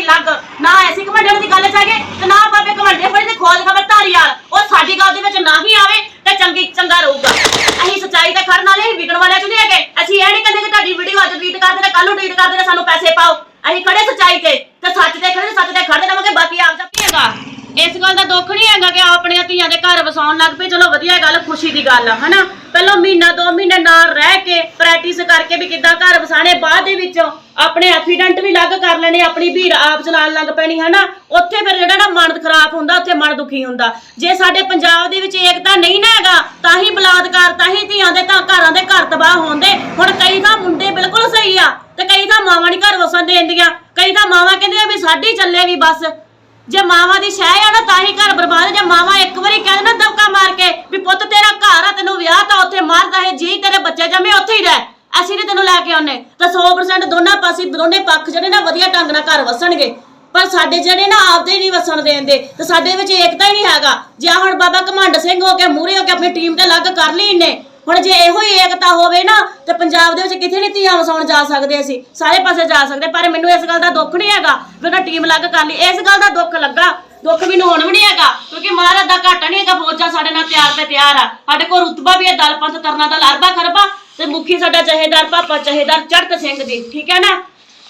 ਆਪਣੀ ਲੱਗ। ਨਾ ਐਸੀ ਕਮੰਡਣ ਦੀ ਗੱਲ ਚਾਹੀਏ ਤੇ ਨਾ ਬਾਬੇ ਕਮੰਡੇ ਫੜੇ ਤੇ ਖੋਜ ਖਬਰ ਧਾਰੀਵਾਲ ਉਹ ਸਾਡੀ ਗੱਲ ਦੇ ਵਿੱਚ ਨਾ ਹੀ ਆਵੇ ਤੇ ਚੰਗੀ ਚੰਗਾ ਰਹੂਗਾ। ਅਸੀਂ ਸੱਚਾਈ ਤੇ ਖੜਨ ਵਾਲੇ ਹੀ ਵਿਗਣ ਵਾਲਿਆਂ ਚ ਨਹੀਂ ਹੈਗੇ। ਅਸੀਂ ਇਹ ਨਹੀਂ ਕਹਿੰਦੇ ਕਿ ਤੁਹਾਡੀ ਵੀਡੀਓ ਅੱਜ ਡਿਲੀਟ ਕਰ ਦੇਣਾ ਕੱਲ ਨੂੰ ਡਿਲੀਟ ਕਰ ਦੇਣਾ, ਸਾਨੂੰ ਪੈਸੇ ਪਾਓ। ਅਸੀਂ ਖੜੇ ਸੱਚਾਈ ਤੇ। ਤੇ ਸੱਚ ਤੇ ਖੜੇ ਸੱਚ ਤੇ ਖੜੇ ਰਵਾਂਗੇ, ਬਾਕੀ ਆਪ ਦਾ ਕੀ ਇਸ ਗੱਲ ਦਾ ਦੁੱਖ ਨਹੀਂ ਹੈਗਾ ਕਿ ਆਪਣੀਆਂ ਧੀਆਂ ਦੇ ਘਰ ਵਸਾਉਣ ਲੱਗ ਪਏ। ਚਲੋ ਵਧੀਆ ਗੱਲ, ਖੁਸ਼ੀ ਦੀ ਗੱਲ ਆ, ਹਨਾ? ਪਹਿਲਾਂ ਮਹੀਨਾ, ਦੋ ਮਹੀਨੇ ਨਾਲ ਰਹਿ ਕੇ ਪ੍ਰੈਕਟਿਸ ਕਰਕੇ ਵੀ ਕਿੱਦਾਂ ਘਰ ਵਸਾਣੇ ਬਾਅਦ ਦੇ ਵਿੱਚੋਂ ਆਪਣੇ ਐਫੀਡੈਂਟ ਵੀ ਲੱਗ ਕਰ ਲੈਣੇ, ਆਪਣੀ ਭੀੜ ਆਪ ਚਲਾਉਣ ਲੱਗ ਪੈਣੀ, ਹਨਾ? ਉੱਥੇ ਫਿਰ ਜਿਹੜਾ ਨਾ ਮਨ ਖਰਾਬ ਹੁੰਦਾ, ਉੱਥੇ ਮਨ ਦੁਖੀ ਹੁੰਦਾ। ਜੇ ਸਾਡੇ ਪੰਜਾਬ ਦੇ ਵਿੱਚ ਏਕਤਾ ਨਹੀਂ ਨਾ ਹੈਗਾ, ਤਾਂ ਹੀ ਬਲਾਤਕਾਰ, ਤਾਂ ਹੀ ਧੀਆਂ ਦੇ ਤਾਂ ਘਰਾਂ ਦੇ ਘਰ ਤਬਾਹ ਹੁੰਦੇ। ਹੁਣ ਕਈ ਤਾਂ ਮੁੰਡੇ ਬਿਲਕੁਲ ਸਹੀ ਆ ਤੇ ਕਈ ਤਾਂ ਮਾਵਾਂ ਨਹੀਂ ਘਰ ਵਸਣ ਦੇਂਦੀਆਂ ਕਈ ਤਾਂ ਮਾਵਾਂ ਕਹਿੰਦੀਆਂ ਵੀ ਸਾਡੀ ਚੱਲੇ ਵੀ ਬਸ। ਜੇ ਮਾਵਾਂ ਦੀ ਸ਼ਹਿ ਆ ਨਾ ਤਾਂ ਹੀ ਘਰ ਬਰਬਾਦ, ਜੇ ਮਾਵਾਂ ਇੱਕ ਵਾਰੀ ਕਹਿ ਦੇਣ ਦਬਕਾ ਮਾਰ ਕੇ ਵੀ ਪੁੱਤ ਤੇਰਾ ਘਰ ਆ, ਤੈਨੂੰ ਵਿਆਹ ਤਾਂ ਉੱਥੇ ਮਾਰਦਾ ਹੈ, ਜੀ ਤੇਰੇ ਬੱਚੇ ਜੰਮੇ ਉੱਥੇ ਹੀ ਰਹਿ। ਅਸੀਂ ਨਹੀਂ ਤੈਨੂੰ ਲੈ ਕੇ ਆਉਨੇ। ਤਾਂ 100% ਦੋਨਾਂ ਪਾਸੇ, ਦੋਨੇ ਪੱਖ ਜਿਹੜੇ ਨਾ ਵਧੀਆ ਢੰਗ ਨਾਲ ਘਰ ਵਸਣਗੇ। ਪਰ ਸਾਡੇ ਜਿਹੜੇ ਨਾ ਆਪਦੇ ਨਹੀਂ ਵਸਣ ਦੇਂਦੇ ਤੇ ਸਾਡੇ ਵਿੱਚ ਏਕਤਾ ਹੀ ਨਹੀਂ ਹੈਗਾ। ਜੇ ਹੁਣ ਬਾਬਾ ਘਮੰਡ ਸਿੰਘ ਹੋ ਕੇ, ਮੂਹਰੇ ਹੋ ਕੇ ਆਪਣੀ ਟੀਮ ਤੇ ਲੱਗ ਕਰ ਲਈ ਇਹਨੇ ਹੁਣ ਜੇ ਇਹੋ ਹੀ ਏਕਤਾ ਹੋਵੇ ਨਾ, ਤੇ ਪੰਜਾਬ ਦੇ ਵਿੱਚ ਕਿੱਥੇ ਨਹੀਂ ਧੀਆਂ ਵਸਾਉਣ ਜਾ ਸਕਦੇ ਅਸੀਂ? ਸਾਰੇ ਪਾਸੇ ਜਾ ਸਕਦੇ, ਪਰ ਮੈਨੂੰ ਇਸ ਗੱਲ ਦਾ ਦੁੱਖ ਨਹੀਂ ਹੈਗਾ ਵੀ ਉਹਨਾਂ ਟੀਮ ਲੱਗ ਕਰ ਲਈ। ਇਸ ਗੱਲ ਦਾ ਦੁੱਖ ਲੱਗਾ, ਦੁੱਖ ਮੈਨੂੰ ਹੁਣ ਵੀ ਨਹੀਂ ਹੈਗਾ, ਕਿਉਂਕਿ ਮਹਾਰਾਜ ਦਾ ਘਾਟਾ ਨਹੀਂ ਹੈਗਾ, ਫੌਜਾਂ ਸਾਡੇ ਨਾਲ ਤਿਆਰ ਤੇ ਤਿਆਰ ਆ। ਸਾਡੇ ਕੋਲ ਰੁਤਬਾ ਵੀ ਹੈ ਦਲ ਪੰਥ ਤਰਨਾ ਦਾ ਅਰਬਾ ਖਰਬਾ, ਤੇ ਮੁਖੀ ਸਾਡਾ ਜਹੇਦਾਰ ਪਾਪਾ ਜਹੇਦਾਰ ਚੜਤ ਸਿੰਘ ਜੀ, ਠੀਕ ਹੈ ਨਾ?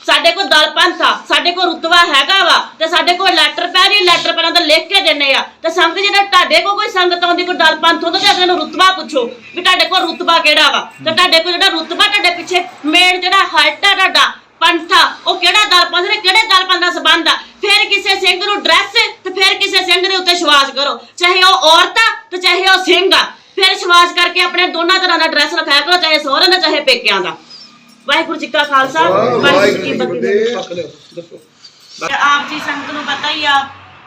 ਸਾਡੇ ਕੋਲ ਦਲ ਪੰਥ ਆ, ਸਾਡੇ ਕੋਲ ਰੁਤਬਾ ਹੈਗਾ ਵਾ ਤੇ ਸਾਡੇ ਕੋਲ ਲੈਟਰ ਪੈ ਰਹੀ ਲੈਟਰ ਪਹਿਲਾਂ ਤਾਂ ਲਿਖ ਕੇ ਦਿੰਨੇ ਆ। ਤੇ ਸੰਗਤ ਜਿਹੜਾ ਤੁਹਾਡੇ ਕੋਲ ਕੋਈ ਸੰਗਤ ਆਉਂਦੀ, ਕੋਈ ਦਲ ਪੰਥ ਹੁੰਦਾ, ਤੇ ਅਗਲੇ ਨੂੰ ਰੁਤਬਾ ਪੁੱਛੋ ਵੀ ਤੁਹਾਡੇ ਕੋਲ ਰੁਤਬਾ ਕਿਹੜਾ ਵਾ? ਤੇ ਤੁਹਾਡੇ ਕੋਲ ਜਿਹੜਾ ਰੁਤਬਾ ਤੁਹਾਡੇ ਪਿੱਛੇ ਮੇਨ ਜਿਹੜਾ ਹਲਟ ਆ ਤੁਹਾਡਾ, ਪੰਥਾ ਉਹ ਕਿਹੜਾ ਦਲ ਪੰਥ ਨੇ, ਕਿਹੜੇ ਦਲ ਪੰਥ ਦਾ ਸੰਬੰਧ ਆ? ਫਿਰ ਕਿਸੇ ਸਿੰਘ ਨੂੰ ਡਰੈਸ ਤੇ ਫਿਰ ਕਿਸੇ ਸਿੰਘ ਦੇ ਉੱਤੇ ਵਿਸ਼ਵਾਸ ਕਰੋ। ਚਾਹੇ ਉਹ ਔਰਤ ਆ, ਤੇ ਚਾਹੇ ਉਹ ਸਿੰਘ ਆ। ਫਿਰ ਵਿਸ਼ਵਾਸ ਕਰਕੇ ਆਪਣੇ ਦੋਨਾਂ ਤਰ੍ਹਾਂ ਦਾ ਡਰੈਸ ਰਖਾਇਆ ਕਰੋ, ਚਾਹੇ ਸਹੁਰੇ ਦਾ, ਚਾਹੇ ਪੇਕਿਆਂ ਦਾ। ਵਾਹਿਗੁਰੂ ਜੀ ਕਾ ਖਾਲਸਾ ਵਾਹਿਗੁਰੂ ਜੀ ਕੀ ਫਤਿਹ। ਆਪ ਜੀ ਸੰਗਤ ਨੂੰ ਪਤਾ ਹੀ ਆ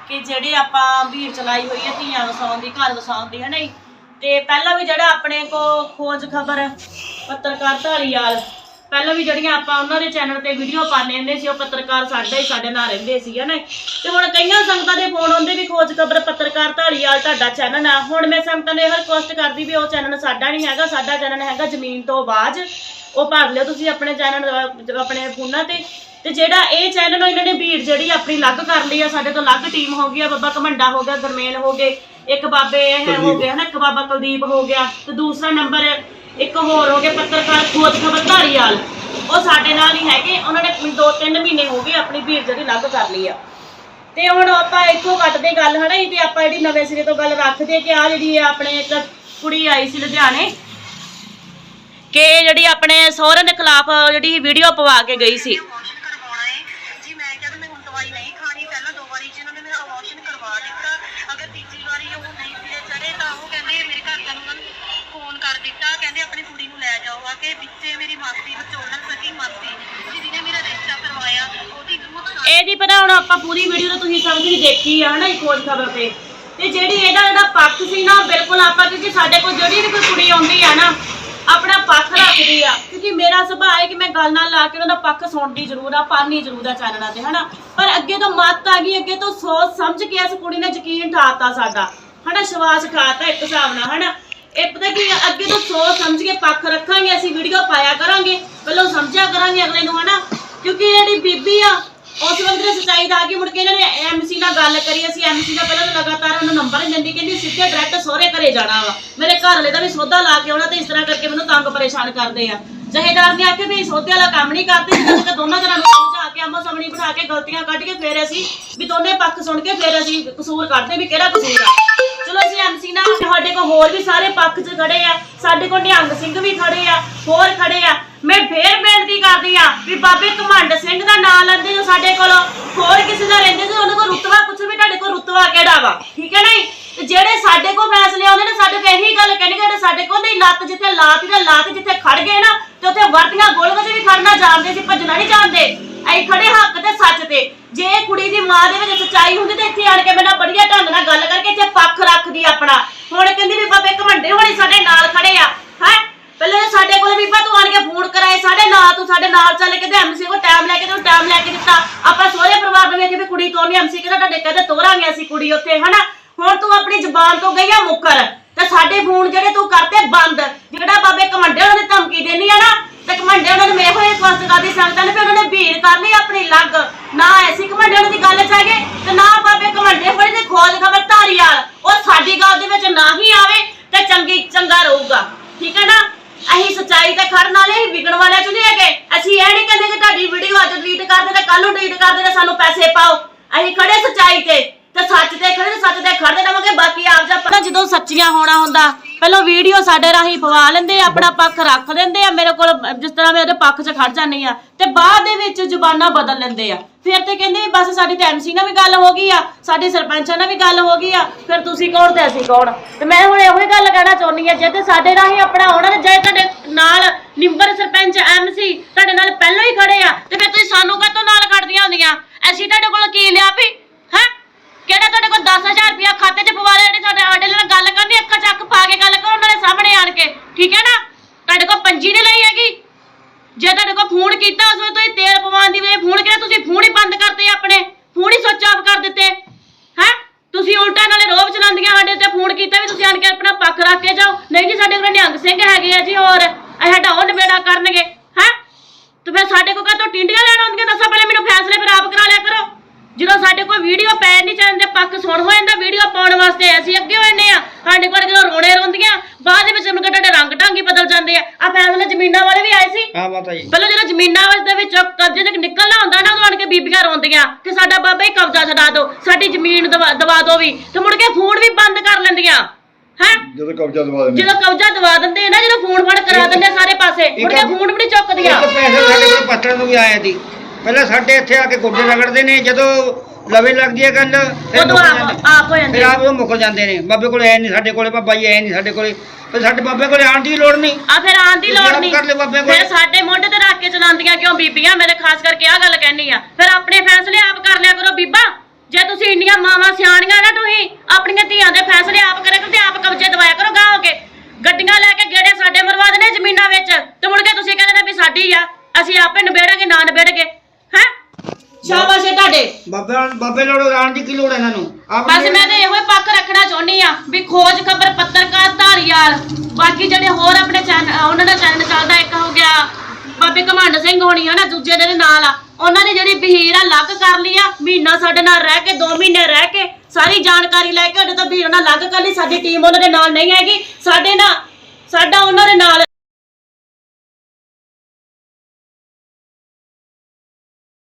ਕਿ ਜਿਹੜੇ ਆਪਾਂ ਭੀੜ ਚਲਾਈ ਹੋਈ ਹੈ ਧੀਆਂ ਵਸਾਉਣ ਦੀ ਘਰ ਵਸਾਉਣ ਦੀ ਹੈ ਨਹੀਂ ਤੇ ਪਹਿਲਾਂ ਵੀ ਜਿਹੜਾ ਆਪਣੇ ਕੋ ਖੋਜ ਖਬਰ ਪੱਤਰਕਾਰ ਧਾਲੀਵਾਲ ਪਹਿਲਾਂ ਵੀ ਜਿਹੜੀਆਂ ਆਪਾਂ ਉਹਨਾਂ ਦੇ ਚੈਨਲ ਤੇ ਵੀਡੀਓ ਪਾਣੇ ਹੁੰਦੇ ਸੀ ਉਹ ਪੱਤਰਕਾਰ ਸਾਡਾ ਹੀ ਸਾਡੇ ਨਾਲ ਰਹਿੰਦੇ ਸੀ ਹੈ ਨਾ ਤੇ ਹੁਣ ਕਈਆਂ ਸੰਗਤਾਂ ਦੇ ਫੋਨ ਆਉਂਦੇ ਵੀ ਖੋਜ ਖਬਰ ਪੱਤਰਕਾਰ ਧਾਲੀਵਾਲ ਤੁਹਾਡਾ ਚੈਨਲ ਆ। ਹੁਣ ਮੈਂ ਸੰਗਤਾਂ ਨੂੰ ਇਹ ਰਿਕੁਐਸਟ ਕਰਦੀ ਵੀ ਉਹ ਚੈਨਲ ਸਾਡਾ ਨਹੀਂ ਹੈਗਾ ਸਾਡਾ ਚੈਨਲ ਹੈਗਾ ਜ਼ਮੀਨ ਤੋਂ ਆਵਾਜ਼ ਉਹ ਭਰ ਲਿਓ ਤੁਸੀਂ ਆਪਣੇ ਚੈਨਲ ਆਪਣੇ ਫੋਨਾਂ ਤੇ। ਤੇ ਜਿਹੜਾ ਇਹ ਚੈਨਲ ਇਹਨਾਂ ਨੇ ਭੀੜ ਜਿਹੜੀ ਆਪਣੀ ਅਲੱਗ ਕਰ ਲਈ ਆ ਸਾਡੇ ਤੋਂ ਅਲੱਗ ਟੀਮ ਹੋ ਗਈ ਆ। ਬਾਬਾ ਕਮੰਡਾ ਹੋ ਗਿਆ ਗਰਮੇਲ ਹੋ ਗਏ ਇੱਕ ਬਾਬੇ ਇਹ ਹੋ ਗਏ ਹਨਾ ਇੱਕ ਬਾਬਾ ਕੁਲਦੀਪ ਹੋ ਗਿਆ ਤੇ ਦੂਸਰਾ ਨੰਬਰ ਇੱਕ ਹੋਰ ਹੋ ਗਿਆ ਪੱਤਰਕਾਰ ਖੋਜ ਖਬਰ ਧਾਰੀਵਾਲ ਉਹ ਸਾਡੇ ਨਾਲ ਹੀ ਹੈਗੇ ਉਹਨਾਂ ਨੇ ਦੋ ਤਿੰਨ ਮਹੀਨੇ ਹੋ ਗਏ ਆਪਣੀ ਭੀੜ ਜਿਹੜੀ ਅਲੱਗ ਕਰ ਲਈ ਆ। ਤੇ ਹੁਣ ਆਪਾਂ ਇੱਥੋਂ ਕੱਟਦੇ ਗੱਲ ਹਨਾ ਜੀ ਤੇ ਆਪਾਂ ਜਿਹੜੀ ਨਵੇਂ ਸਿਰੇ ਤੋਂ ਗੱਲ ਰੱਖਦੇ ਕਿ ਆ ਜਿਹੜੀ ਆਪਣੇ ਇੱਕ ਕੁੜੀ ਆਈ ਸੀ ਲੁਧਿਆਣੇ ਕਿ ਜਿਹੜੀ ਆਪਣੇ ਸਹੁਰੇ ਦੇ ਖਿਲਾਫ ਜਿਹੜੀ ਵੀਡੀਓ ਪਵਾ ਕੇ ਗਈ ਸੀ। ਅਬੋਰਸ਼ਨ ਕਰਵਾਉਣਾ ਹੈ ਜੀ ਮੈਂ ਕਿਹਾ ਵੀ ਮੈਂ ਹੁਣ ਦਵਾਈ ਨਹੀਂ ਖਾਣੀ। ਪਹਿਲਾਂ ਦੋ ਵਾਰੀ ਜੀ ਉਹਨਾਂ ਨੇ ਮੇਰਾ ਅਬੋਰਸ਼ਨ ਕਰਵਾ ਦਿੱਤਾ। ਅਗਰ ਤੀਜੀ ਵਾਰੀ ਉਹ ਨਹੀਂ ਸਿਰੇ ਚੜੇ ਤਾਂ ਉਹ ਕਹਿੰਦੇ ਮੇਰੇ ਘਰਦਿਆਂ ਨੂੰ ਉਹਨਾਂ ਨੂੰ ਫੋਨ ਕਰ ਦਿੱਤਾ। ਕਹਿੰਦੇ ਆਪਣੀ ਕੁੜੀ ਨੂੰ ਲੈ ਜਾਓ। ਆ ਕੇ ਵਿੱਚੇ ਮੇਰੀ ਮਾਸੀ ਵਿਚੋਲਣ ਸਕੀ ਮਾਸੀ। ਜਿਹਨੇ ਮੇਰਾ ਰਿਸ਼ਤਾ ਕਰਵਾਇਆ। ਉਹਦੀ ਬਹੁਤ ਇਹ ਨਹੀਂ ਪਤਾ ਹੁਣ ਆਪਾਂ ਪੂਰੀ ਵੀਡੀਓ ਤਾਂ ਤੁਸੀਂ ਸਭ ਦੀ ਦੇਖੀ ਆ ਹਨਾ ਇਹ ਖੋਜ ਖਬਰ ਤੇ। ਤੇ ਜਿਹੜੀ ਇਹਦਾ ਜਿਹੜਾ ਪੱਖ ਸੀ ਨਾ ਬਿਲਕੁਲ ਆਪਾਂ ਕਿਉਂਕਿ ਸਾਡੇ ਕੋਲ ਜਿਹੜੀ ਵੀ ਕੋਈ ਕੁੜੀ ਆਉਂਦੀ ਆ ਨਾ ਆਪਣਾ ਪੱਖ ਰੱਖਦੀ ਆ। ਕਿਉਂਕਿ ਮੇਰਾ ਸੁਭਾਅ ਹੈ ਕਿ ਮੈਂ ਗੱਲ ਨਾਲ ਲਾ ਕੇ ਉਹਨਾਂ ਦਾ ਪੱਖ ਸੁਣਦੀ ਜ਼ਰੂਰ ਆ ਪਾਣੀ ਜ਼ਰੂਰ ਆ ਚੈਨਲਾਂ ਤੇ ਹਨਾ? ਪਰ ਅੱਗੇ ਤੋਂ ਮੱਤ ਆ ਗਈ ਅੱਗੇ ਤੋਂ ਸੋਚ ਸਮਝ ਕੇ ਇਸ ਕੁੜੀ ਨੇ ਯਕੀਨ ਠਾਤਾ ਸਾਡਾ। ਹਨਾ ਵਿਸ਼ਵਾਸ ਠਾਤਾ ਇੱਕ ਹਿਸਾਬ ਨਾਲ ਹਨਾ? ਇਹ ਪਤਾ ਕੀ ਆ, ਅੱਗੇ ਤੋਂ ਸੋਚ ਸਮਝ ਕੇ ਪੱਖ ਰੱਖਾਂਗੇ ਅਸੀਂ ਵੀਡੀਓ ਪਾਇਆ ਕਰਾਂਗੇ ਪਹਿਲਾਂ ਸਮਝਿਆ ਕਰਾਂਗੇ ਅਗਲੇ ਨੂੰ ਹਨਾ? ਕਿਉਂਕਿ ਇਹ ਜਿਹੜੀ ਬੀਬੀ ਆ ਉਸ ਵਕਤ ਦੇ ਸੱਚਾਈ ਦਾ ਆ ਕੇ ਮੁੜ ਕੇ ਇਹਨਾਂ ਨੇ ਐਮਸੀ ਨਾਲ ਗੱਲ ਕਰੀ, ਅਸੀਂ ਐਮਸੀ ਦਾ ਪਹਿਲਾਂ ਤਾਂ ਲਗਾਤਾਰ ਉਹਨੂੰ ਨੰਬਰ ਨਹੀਂ ਦਿੰਦੀ, ਕਹਿੰਦੀ ਸਿੱਧੇ ਡਾਇਰੈਕਟ ਸਹੁਰੇ ਘਰੇ ਜਾਣਾ ਵਾ। ਮੇਰੇ ਘਰ ਵਾਲੇ ਦਾ ਵੀ ਸੌਦਾ ਲਾ ਕੇ ਆਉਣਾ ਤੇ ਇਸ ਤਰ੍ਹਾਂ ਕਰਕੇ ਮੈਨੂੰ ਤੰਗ ਪਰੇਸ਼ਾਨ ਕਰਦੇ ਆ। ਜਹੇਦਾਰ ਨੇ ਆਖਿਆ ਵੀ ਸੌਦੇ ਵਾਲਾ ਕੰਮ ਨਹੀਂ ਕਰਦੇ, ਜਿੱਦਾਂ ਕਿ ਦੋਨਾਂ ਜਣਾਂ ਨੂੰ ਸਮਝਾ ਕੇ ਆਮੋ ਸਾਹਮਣੇ ਬਿਠਾ ਕੇ ਗਲਤੀਆਂ ਕੱਢ ਕੇ ਫੇਰ ਅਸੀਂ ਵੀ ਦੋਨੇ ਪੱਖ ਸੁਣ ਕੇ ਫੇਰ ਅਸੀਂ ਕਸੂਰ ਕੱਢਦੇ ਵੀ ਕਿਹੜਾ ਕਸੂਰ ਆ। ਚਲੋ ਅਸੀਂ ਐਮਸੀ ਨਾਲ, ਸਾਡੇ ਕੋਲ ਹੋਰ ਵੀ ਸਾਰੇ ਪੱਖ 'ਚ ਖੜੇ ਆ, ਸਾਡੇ ਕੋਲ ਨਿਹੰਗ ਸਿੰਘ ਵੀ ਖੜੇ ਆ, ਹੋਰ ਖੜੇ ਆ। ਮੈਂ ਫੇਰ ਬੇਨਤੀ ਕਰਦੀ ਆ ਵੀ ਬਾਬੇ ਘਮੰਡ ਸਿੰਘ ਦਾ ਨਾਂ ਲੈਂਦੇ ਜੋ ਸਾਡੇ ਕੋਲ, ਹੋਰ ਕਿਸੇ ਦਾ ਰਹਿੰਦੇ ਜੋ ਉਹਨਾਂ ਕੋਲ ਰੁਤਬਾ ਪੁੱਛੋ ਵੀ ਤੁਹਾਡੇ ਕੋਲ ਰੁਤਬਾ ਕਿਹੜਾ ਵਾ, ਠੀਕ ਹੈ ਨਾ ਤੇ ਜਿਹੜੇ ਸਾਡੇ ਕੋਲ ਫੈਸਲੇ ਆਉਂਦੇ ਨੇ, ਸਾਡੇ ਕੋਲ ਇਹੀ ਗੱਲ ਕਹਿਣੀ ਕਿ ਸਾਡੇ ਕੋਲ ਨਹੀਂ, ਲੱਤ ਜਿੱਥੇ ਲਾਤੀ ਤੇ ਲੱਤ ਜਿੱਥੇ ਖੜ ਗਏ ਨਾ, ਤੇ ਉੱਥੇ ਵਰਦੀਆਂ ਗੋਲ ਵਿੱਚ ਵੀ ਖੜਨਾ ਜਾਣਦੇ ਸੀ ਭੱਜਣਾ ਨਹੀਂ ਜਾਣਦੇ। ਐ ਖੜੇ ਹੱਕ ਤੇ ਸੱਚ ਤੇ। ਜੇ ਕੁੜੀ ਦੀ ਮਾਂ ਦੇ ਵਿੱਚ ਸੱਚਾਈ ਹੁੰਦੀ ਤੇ ਇੱਥੇ ਆਣ ਕੇ ਮੇਰੇ ਨਾਲ ਬੜੀਆ ਢੰਗ ਨਾਲ ਗੱਲ ਕਰਕੇ ਇੱਥੇ ਪੱਖ ਰੱਖਦੀ ਆਪਣਾ। ਹੁਣ ਕਹਿੰਦੀ ਵੀ ਬਾਬੇ ਘਮੰਡੇ ਹੋਣੀ ਸਾਡੇ ਨਾਲ ਖੜੇ ਆ ਹੈ ਪਹਿਲੇ ਤਾਂ ਸਾਡੇ ਕੋਲ ਬੀਬਾ ਤੂੰ ਆਣ ਕੇ ਫੋਨ ਕਰਾਏ ਸਾਡੇ ਨਾਲ ਚੱਲ ਕੇ ਤੇ ਐਮਸੀ ਕੋਲ ਟਾਈਮ ਲੈ ਕੇ ਤੂੰ ਟਾਈਮ ਲੈ ਕੇ ਦਿੱਤਾ। ਆਪਾਂ ਸਹੁਰੇ ਪਰਿਵਾਰ ਨੂੰ ਵੇਖੇ ਵੀ ਕੁੜੀ ਤੋਂ ਨਹੀਂ ਐਮਸੀ ਕਹਿੰਦਾ ਤੁਹਾਡੇ ਕਹਿੰਦੇ ਤੋਰਾਂਗੇ ਅਸੀਂ ਕੁੜੀ ਉੱਥੇ, ਹਨਾ? ਹੁਣ ਤੂੰ ਆਪਣੀ ਜ਼ੁਬਾਨ ਤੋਂ ਗਈ ਆ ਮੁੱਕਰ। ਤੇ ਸਾਡੇ ਫੋਨ ਜਿਹੜੇ ਤੂੰ ਕਰਤੇ ਬੰਦ, ਜਿਹੜਾ ਬਾਬੇ ਕਮੰਡੇ ਉਹਨਾਂ ਨੇ ਧਮਕੀ ਦੇਣੀ ਆ ਨਾ, ਤੇ ਕਮੰਡੇ ਉਹਨਾਂ ਨੂੰ ਮੈਂ ਹੋਏ ਰਿਕਵੈਸਟ ਕਰਦੀ ਸੰਗਤਾਂ ਨੇ ਵੀ ਉਹਨਾਂ ਨੇ ਭੀੜ ਕਰ ਲਈ ਆਪਣੀ ਲੱਗ। ਨਾ ਐਸੀ ਉਹਨਾਂ ਦੀ ਗੱਲ ਚ ਆਗੇ ਤੇ ਨਾ ਬਾਬੇ ਕਮੰਡੇ ਫੜੇ ਤੇ ਖੋਜ ਖਬਰ ਧਾਰੀਵਾਲ ਉਹ ਸਾਡੀ ਗੱਲ ਦੇ ਵਿੱਚ ਨਾ ਹੀ ਆਵੇ ਤੇ ਚੰਗੀ ਚੰਗਾ ਰਹੂਗਾ ਠੀਕ ਹੈ ਨਾ ਅਸੀਂ ਸੱਚਾਈ ਤੇ ਖੜਨ ਵਾਲੇ ਹੀ ਵਿਕਣ ਵਾਲਿਆਂ ਚ ਨਹੀਂ ਹੈਗੇ ਅਸੀਂ ਇਹ ਨਹੀਂ ਕਹਿੰਦੇ ਕਿ ਤੁਹਾਡੀ ਵੀਡੀਓ ਅੱਜ ਡਿਲੀਟ ਕਰ ਦੇ ਤੇ ਕੱਲ ਨੂੰ ਡਿਲੀਟ ਕਰ ਦੇ ਸਾਨੂੰ ਪੈਸੇ ਪਾਓ। ਅਸੀਂ ਖੜੇ ਸੱਚਾਈ ਤੇ। ਤੇ ਸੱਚ ਤੇ ਖੜੇ ਤੇ ਸੱਚ ਤੇ ਖੜਦੇ ਰਵਾਂਗੇ, ਬਾਕੀ ਆਪ ਜਾ ਪਤਾ ਜਦੋਂ ਸੱਚੀਆਂ ਹੋਣਾ ਹੁੰਦਾ, ਪਹਿਲਾਂ ਵੀਡੀਓ ਸਾਡੇ ਰਾਹੀਂ ਪਵਾ ਲੈਂਦੇ ਆ, ਆਪਣਾ ਪੱਖ ਰੱਖ ਦਿੰਦੇ ਆ, ਮੇਰੇ ਕੋਲ, ਜਿਸ ਤਰ੍ਹਾਂ ਮੈਂ ਉਹਦੇ ਪੱਖ 'ਚ ਖੜ ਜਾਂਦੀ ਆ, ਤੇ ਬਾਅਦ ਦੇ ਵਿੱਚ ਜ਼ੁਬਾਨਾਂ ਬਦਲ ਲੈਂਦੇ ਆ। ਫਿਰ ਤੇ ਕਹਿੰਦੇ ਬਸ ਸਾਡੀ ਤੇ ਐਮਸੀ ਨਾਲ ਵੀ ਗੱਲ ਹੋ ਗਈ ਆ, ਸਾਡੇ ਸਰਪੰਚਾਂ ਨਾਲ ਵੀ ਗੱਲ ਹੋ ਗਈ ਆ, ਫਿਰ ਤੁਸੀਂ ਕੌਣ ਤੇ ਅਸੀਂ ਕੌਣ? ਤੇ ਮੈਂ ਹੁਣ ਇਹੋ ਹੀ ਗੱਲ ਕਹਿਣਾ ਚਾਹੁੰਦੀ ਆ, ਜੇ ਤੇ ਸਾਡੇ ਰਾਹੀਂ ਆਪਣਾ ਹੋਣਾ ਤੇ ਜੇ ਤੁਹਾਡੇ ਨਾਲ ਨਿੰਬਰ ਸਰਪੰਚ ਐਮਸੀ ਤੁਹਾਡੇ ਨਾਲ ਪਹਿਲਾਂ ਹੀ ਖੜੇ ਆ, ਤੇ ਫਿਰ ਤੁਸੀਂ ਸਾਨੂੰ ਕਾਹਤੋਂ ਨਾਲ ਖੜਦੀਆਂ ਹੁੰਦੀਆਂ? ਅਸੀਂ ਤੁਹਾਡੇ ਕੋਲ ਕੀ ਲਿਆ ਵੀ? ਹੈ? ਕਿਹੜਾ ਤੁਹਾਡੇ ਕੋਲ 10000 ਰੁਪਇਆ ਖਾਤੇ 'ਚ ਪਵਾ ਲਿਆ ਜਿਹੜੀ ਸਾਡੇ ਸਾਡੇ ਨਾਲ ਗੱਲ ਕਰਨੀ, ਅੱਖਾਂ ਚੱਕ ਪਾ ਕੇ ਗੱਲ ਕਰੋ, ਉਹਨਾਂ ਦੇ ਸਾਹਮਣੇ ਆਣ ਕੇ, ਠੀਕ ਹੈ ਨਾ? ਤੁਹਾਡੇ ਕੋਲ ਪੰਜੀ ਨਹੀਂ ਲਈ ਹੈਗੀ। ਜੇ ਤੁਹਾਡੇ ਕੋਲ ਫੋਨ ਕੀਤਾ ਉਸ ਵੇਲੇ ਤੁਸੀਂ ਤੇਲ ਪਵਾਉਣ ਦੀ ਵੇ ਫੋਨ ਕਿਹਾ, ਤੁਸੀਂ ਫੋਨ ਹੀ ਬੰਦ ਕਰਤੇ ਆਪਣੇ, ਫੋਨ ਹੀ ਸੁੱਚ ਆਫ ਕਰ ਦਿੱਤੇ, ਹੈ? ਤੁਸੀਂ ਉਲਟਾ ਨਾਲੇ ਰੋਬ ਚਲਾਉਂਦੀਆਂ ਸਾਡੇ ਤੇ, ਫੋਨ ਕੀਤਾ ਵੀ ਤੁਸੀਂ ਆਣ ਕੇ ਆਪਣਾ ਪੱਖ ਰੱਖ ਕੇ ਜਾਓ। ਨਹੀਂ ਜੀ, ਸਾਡੇ ਕੋਲ ਨਿਹੰਗ ਸਿੰਘ ਹੈਗੇ ਆ ਜੀ, ਹੋਰ ਇਹ ਸਾਡਾ ਉਹ ਨਿਬੇੜਾ ਕਰਨਗੇ, ਹੈ? ਤੇ ਫਿਰ ਸਾਡੇ ਕੋਲ ਕਾਹਤੋਂ ਟਿੰਡੀਆਂ ਲੈਣ ਆਉਂਦੀਆਂ? ਦੱਸੋ ਪਹਿਲੇ ਮੈਨੂੰ ਫੈਸਲੇ ਫਿਰ ਆਪ ਕਰਾ ਲਿਆ ਕਰੋ। ਜਦੋਂ ਸਾਡੇ ਕੋਲ ਵੀਡੀਓ ਪੈ ਨਹੀਂ ਚਾਹੁੰਦੇ ਪੱਖ ਸੁਣ ਹੋ ਜਾਂਦਾ ਵੀਡੀਓ ਪਾਉਣ ਵਾਸਤੇ ਅਸੀਂ ਅੱਗੇ ਹੋਏ ਆ। ਸਾਡੇ ਕੋਲ ਜਦੋਂ ਰੋਣੇ ਰੋਂਦੀਆਂ ਬਾਅਦ ਵਿੱਚ ਕੇ ਤੁਹਾਡੇ ਰੰਗ ਢੰਗ ਹੀ ਬਦਲ ਜਾਂਦੇ ਆ। ਆ ਫੈਸਲੇ ਜ਼ਮੀਨਾਂ ਵਾਲੇ ਵੀ ਆਏ ਸੀ। ਹਾਂ ਮਾਤਾ ਜੀ। ਪਹਿਲਾਂ ਜਦੋਂ ਜ਼ਮੀਨਾਂ ਦੇ ਵਿੱਚੋਂ ਕਬਜ਼ੇ ਤੱਕ ਨਿਕਲਣਾ ਹੁੰਦਾ ਨਾ ਉਦੋਂ ਆਣ ਕੇ ਬੀਬੀਆਂ ਰੋਂਦੀਆਂ ਕਿ ਸਾਡਾ ਬਾਬਾ ਹੀ ਕਬਜ਼ਾ ਛਡਾ ਦਿਓ ਸਾਡੀ ਜ਼ਮੀਨ ਦਵਾ ਦਵਾ ਦਿਓ ਵੀ। ਤੇ ਮੁੜ ਕੇ ਫੋਨ ਵੀ ਬੰਦ ਕਰ ਲੈਂਦੀਆਂ। ਹੈ? ਜਦੋਂ ਕਬਜ਼ਾ ਦਵਾ ਦਿੰਦੇ। ਜਦੋਂ ਕਬਜ਼ਾ ਦਵਾ ਦਿੰਦੇ ਨਾ ਜਦੋਂ ਫੋਨ ਫੜ ਕਰਾ ਦਿੰਦੇ ਸਾਰੇ ਪਾਸੇ ਮੁੜ ਕੇ ਫੋਨ ਵੀ ਨਹੀਂ ਚੁੱਕਦੀਆਂ। ਪੈਸੇ ਸਾਡੇ ਕੋਲ ਪੱਤਰਾਂ ਤੋਂ ਵੀ ਆਏ ਸੀ। ਪਹਿਲਾਂ ਸਾਡੇ ਇੱਥੇ ਆ ਕੇ ਗੋਡੇ ਰਗੜਦੇ ਨੇ ਜਦੋਂ ਲਵੇ ਲੱਗਦੀ ਹੈ ਗੱਲ ਫਿਰ ਉਦੋਂ ਮੁੱਕ ਆਪ ਜਾਂਦੇ। ਆਪ ਹੋ ਜਾਂਦੇ ਫਿਰ ਆ। ਆਪ ਉਹ ਮੁੱਕ ਜਾਂਦੇ ਨੇ। ਬਾਬੇ ਕੋਲ ਐ ਨਹੀਂ ਸਾਡੇ ਕੋਲੇ ਬਾਬਾ ਜੀ ਐ ਨਹੀਂ ਸਾਡੇ ਕੋਲੇ। ਫਿਰ ਸਾਡੇ ਬਾਬੇ ਕੋਲੇ ਆਉਣ ਦੀ ਲੋੜ ਨਹੀਂ। ਆ ਫਿਰ ਆਉਣ ਦੀ ਤੁਸੀਂ ਲੋੜ ਆਪ ਨਹੀਂ। ਕਰ ਲਿਓ ਬਾਬੇ ਕੋਲ। ਫਿਰ ਸਾਡੇ ਮੋਢੇ ਤੇ ਰੱਖ ਕੇ ਚਲਾਉਂਦੀਆਂ ਕਿਉਂ ਬੀਬੀਆਂ? ਮੇਰੇ ਖਾਸ ਕਰਕੇ ਆ ਗੱਲ ਕਹਿਣੀ ਆ। ਫਿਰ ਆਪਣੇ ਫੈਸਲੇ ਆਪ ਕਰ ਲਿਆ ਕਰੋ ਬੀਬਾ। ਜੇ ਤੁਸੀਂ ਇੰਨੀਆਂ ਮਾਵਾਂ ਸਿਆਣੀਆਂ ਨਾ ਤੁਸੀਂ ਆਪਣੀਆਂ ਧੀਆਂ ਦੇ ਫੈਸਲੇ ਆਪ ਕਰਿਆ ਕਰੋ ਤੇ ਆਪ ਕਬਜ਼ੇ ਦਵਾਇਆ ਕਰੋ ਗਾਂ ਹੋ ਕੇ। ਗੱਡੀਆਂ ਲੈ ਕੇ ਗੇੜੇ ਸਾਡੇ ਮਰਵਾ ਦੇਣੇ ਜ਼ਮੀਨਾਂ ਵਿੱਚ। ਤੇ ਮੁੜ ਕੇ ਤੁਸੀਂ ਕਹਿੰਦੇ ਨੇ ਵੀ ਸਾਡੀ ਆ। ਅਸੀਂ ਆਪੇ ਨਿਬੇੜਾਂਗੇ ਨਾ ਨਿਬੇੜਗੇ। ਹੈ ਸ਼ਾਬਾਸ਼ ਏ ਤੁਹਾਡੇ। ਬਾਬੇ ਬਾਬੇ ਲੋੜ ਆਉਣ ਦੀ ਕੀ ਲੋੜ ਹੈ ਇਹਨਾਂ ਨੂੰ? ਆਪ ਬਸ ਮੈਂ ਤੇ ਇਹੋ ਹੀ ਪੱਖ ਰੱਖਣਾ ਚਾਹੁੰਦੀ ਆ ਵੀ ਖੋਜ ਖਬਰ ਪੱਤਰਕਾਰ ਧਾਰੀਵਾਲ। ਬਾਕੀ ਜਿਹੜੇ ਹੋਰ ਆਪਣੇ ਚੈਨਲ ਉਹਨਾਂ ਦਾ ਚੈਨਲ ਚੱਲਦਾ ਇੱਕ ਹੋ ਗਿਆ ਬਾਬੇ ਘਮੰਡ ਸਿੰਘ ਹੋਣੀ ਹਨਾ ਦੂਜੇ ਦੇ ਨਾਲ ਆ। ਉਹਨਾਂ ਦੀ ਜਿਹੜੀ ਬਹੀਰ ਆ ਲੱਗ ਕਰ ਲਈ ਆ। ਮਹੀਨਾ ਸਾਡੇ ਨਾਲ ਰਹਿ ਕੇ 2 ਮਹੀਨੇ ਰਹਿ ਕੇ ਸਾਰੀ ਜਾਣਕਾਰੀ ਲੈ ਕੇ ਉਹਦੇ ਤੋਂ ਬਹੀਰ ਨਾਲ ਲੱਗ ਕਰ ਲਈ। ਸਾਡੀ ਟੀਮ ਉਹਨਾਂ ਦੇ ਨਾਲ ਨਹੀਂ ਹੈਗੀ। ਸਾਡੇ ਨਾਲ ਸਾਡਾ ਉਹਨਾਂ ਦੇ ਨਾਲ